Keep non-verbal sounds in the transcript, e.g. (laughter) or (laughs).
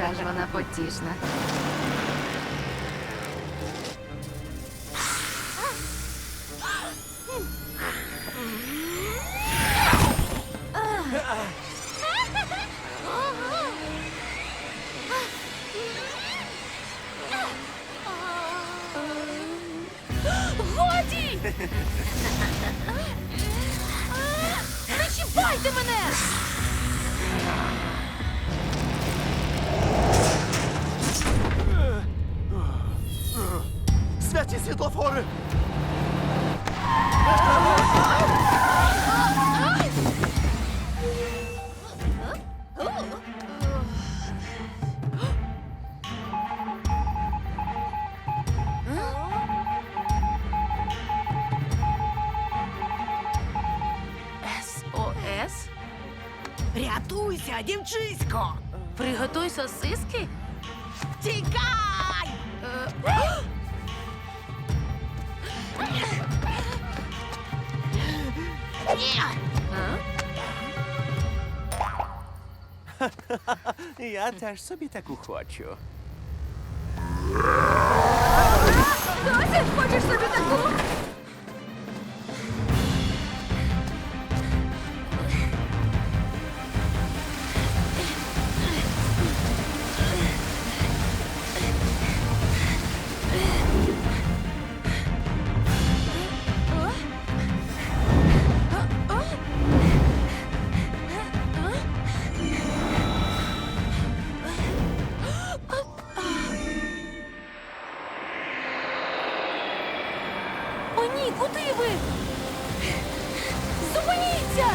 Яка ж вона потішна. Годі! (laughs) Не чіпайте мене! СОС? Рятуйся, дівчисько! Приготуй сосиски? Тікай! Е, (laughs) Я теж собі таку хочу. Ні, куди ви? Зупиніться!